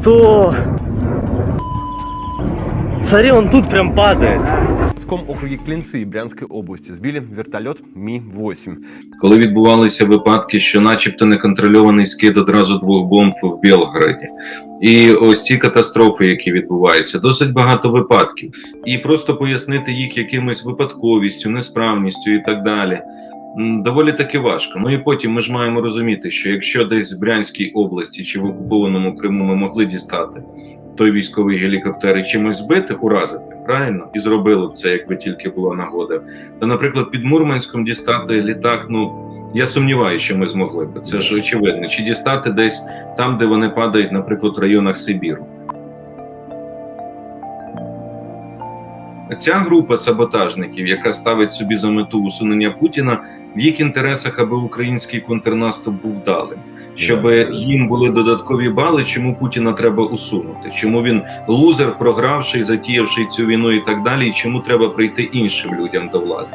что... Смотри, он тут прям падает. В Ском округе Клинцы Брянской области сбили вертолет Ми-8. коли відбувалися випадки, що, начебто, неконтрольований скид одразу двох бомб в Білгороді. І ось ці катастрофи, які відбуваються, досить багато випадків. І просто пояснити їх якимось випадковістю, несправністю і так далі. Доволі таки важко. Ну і потім ми ж маємо розуміти, що якщо десь в Брянській області чи в окупованому Криму ми могли дістати той військовий гелікоптер і чимось збити, уразити, правильно? І зробили б це, якби тільки була нагода. То, наприклад, під Мурманськом дістати літак, ну я сумніваюся, що ми змогли б. Це ж очевидно. Чи дістати десь там, де вони падають, наприклад, в районах Сибіру. Ця група саботажників, яка ставить собі за мету усунення Путіна, в їх інтересах, аби український контрнаступ був вдалим, щоб їм були додаткові бали, чому Путіна треба усунути, чому він лузер, програвший, затіявший цю війну і так далі, і чому треба прийти іншим людям до влади.